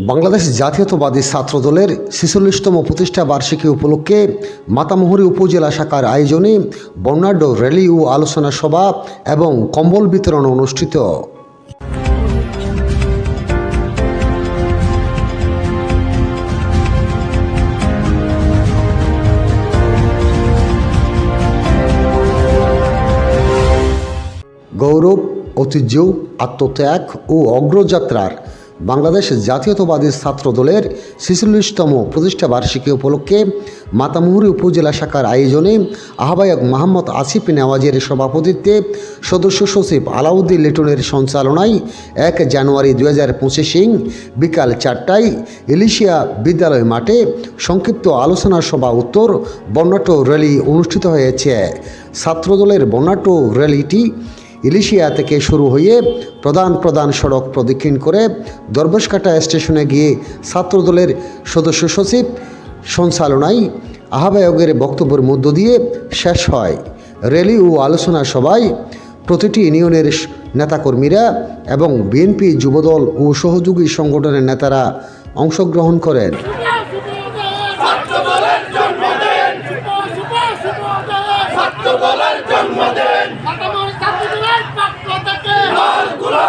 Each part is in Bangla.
বাংলাদেশ জাতীয়তাবাদী ছাত্রদলের ছেচল্লিশতম প্রতিষ্ঠা বার্ষিকী উপলক্ষে মাতামুহুরী উপজেলা শাখার আয়োজনে বর্ণাঢ্য র্যালি ও আলোচনা সভা এবং কম্বল বিতরণ অনুষ্ঠিত। গৌরব, ঐতিহ্য, আত্মত্যাগ ও অগ্রযাত্রার বাংলাদেশ জাতীয়তাবাদী ছাত্রদলের ছেচল্লিশতম প্রতিষ্ঠা বার্ষিকী উপলক্ষে মাতামুহুরী উপজেলা শাখার আয়োজনে আহ্বায়ক মোহাম্মদ আসিফ নেওয়াজের সভাপতিত্বে সদস্য সচিব আলাউদ্দিন লিটনের সঞ্চালনায় এক জানুয়ারি দু হাজার পঁচিশে বিকাল চারটায় ইলিশিয়া বিদ্যালয় মাঠে সংক্ষিপ্ত আলোচনা সভা উত্তর বর্ণাঢ্য র্যালি অনুষ্ঠিত হয়েছে। ছাত্রদলের বর্ণাঢ্য র্যালিটি ইলিশিয়া থেকে শুরু হয়ে প্রধান প্রধান সড়ক প্রদক্ষিণ করে দরবেশকাটা স্টেশনে গিয়ে ছাত্রদলের সদস্য সচিব সঞ্চালনায় আহ্বায়কের বক্তব্যের মধ্য দিয়ে শেষ হয়। র্যালি ও আলোচনা সভায় প্রতিটি ইউনিয়নের নেতাকর্মীরা এবং বিএনপি যুবদল ও সহযোগী সংগঠনের নেতারা অংশগ্রহণ করেন। জন্মদিন ছাত্রদলের জন্মদিন আমার ছাত্রদের পক্ষ থেকে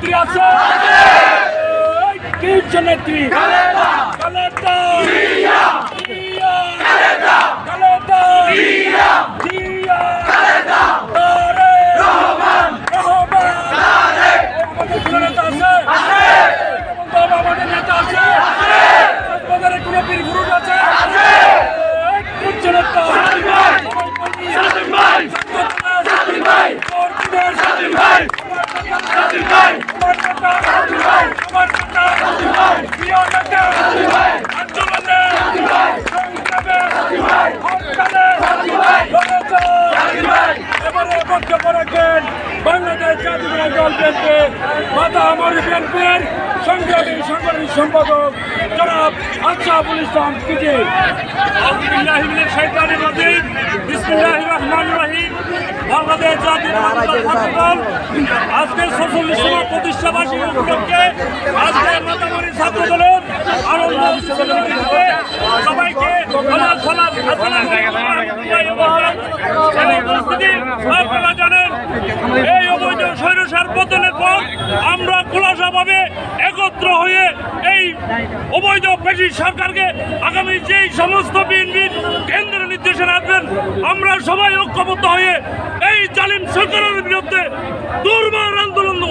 যায় আছে। নেত্রী খালেদা কালেক্টর দিয়া জিয়া খালেদা কালেক্টর দিয়া জিয়া খালেদা তারে রহমান রহমান তারেক আমাদের কোনো নেতা আছে আছে বাবা আমাদের নেতা আছে আমাদের কোনো বীর পুরুষ আছে কিচ্ছু নেতা সাদিম ভাই সাদিম ভাই সাদিম ভাই সাদিম ভাই আমার নেতা সাদিম ভাই আমার নেতা সাদিম ভাই প্রিয় নেতা সাদিম ভাই আন্দোলনে সাদিম ভাই সংগ্রামে সাদিম ভাই হরতালে সাদিম ভাই জনতা সাদিম ভাই এবারে বক্তব্য রাখেন বাংলাদেশ জাতীয় দল বিএনপি মাতা আমার বিএনপির সংগ্রামী সাংগঠনিক সম্পাদক জনাব আশরাফুল ইসলাম রহিম। বাংলাদেশ জাতীয় আজকের ছচল্লিশতম প্রতিষ্ঠা বার্ষিকী উপলক্ষে আজকে মাতামরি ছাত্র দলের আনন্দ সবাইকে আপনারা জানেন, এই অবৈধ স্বৈরসার পতনের পর আমরা খোলাসাভাবে একত্র হয়ে অবৈধ পেশি সরকারকে আগামী যেই সমস্ত বিএনপির কেন্দ্রের নির্দেশনা আসবেন আমরা সবাই ঐক্যবদ্ধ হয়ে এই জালিম সরকারের বিরুদ্ধে দুর্বার আন্দোলন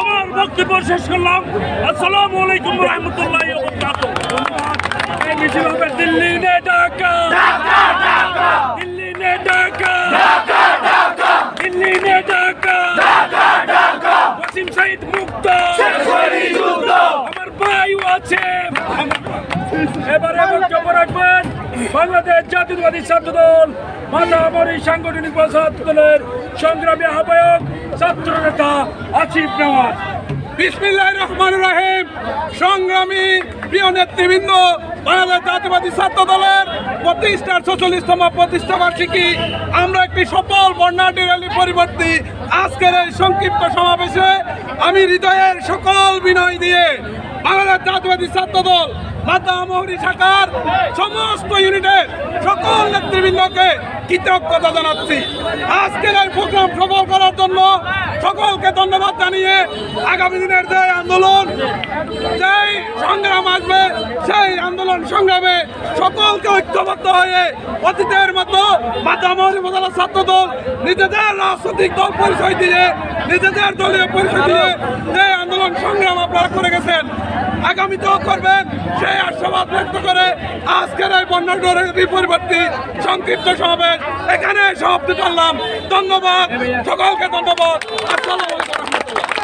আমার বক্তব্য শেষ করলাম। আসসালামু আলাইকুম রহমতুল্লাহ দিল্লি ঢাকা। আমার ভাইও আছে। এবারে বক্তব্য রাখবেন বাংলাদেশ জাতীয়তাবাদী ছাত্র দল মাতামরি সাংগঠনিক ছাত্র দলের সংগ্রামী আহ্বায়ক ছাত্র নেতা আসিফ নেওয়াজ। বিসমিল্লাহ রহমান রাহিম। সংগ্রামী প্রিয় নেতৃবৃন্দ বাংলাদেশ জাতীয়বাদী ছাত্র দলের প্রতিষ্ঠার ছচল্লিশতম প্রতিষ্ঠা বার্ষিকী আমরা একটি সফল বর্ণাঢ্য র্যালি পরিবর্তী আজকের এই সংক্ষিপ্ত সমাবেশে আমি হৃদয়ের সকল বিনয় দিয়ে বাংলাদেশ জাতীয়বাদী ছাত্র দল মাতা মহরী শাখার সমস্ত ইউনিটের সকল নেতৃবৃন্দকে কৃতজ্ঞতা জানাচ্ছি। আজকের এই প্রোগ্রাম সফল করার জন্য সকলকে ধন্যবাদ জানিয়ে আগামী দিনের যে আন্দোলন, যেই সংগ্রাম আসবে, সেই আন্দোলন সংগ্রামে সকলকে ঐক্যবদ্ধ হয়ে অতীতের মতো মাতামহরি মজালা ছাত্র দল নিজেদের রাজনৈতিক দল পরিচয় দিয়ে নিজেদের দলীয় পরিচয় দিয়ে যে আন্দোলন সংগ্রাম আপনারা করে গেছেন আগামীতেও করবেন সেই আশাবাদ ব্যক্ত করে আজকের এই বন্যাডোরের বিপরীবর্তী সংক্ষিপ্ত সমাবেশ এখানে সমাপ্তি করলাম। ধন্যবাদ সকলকে ধন্যবাদ। আসসালামু আলাইকুম রহমতুল্লাহ।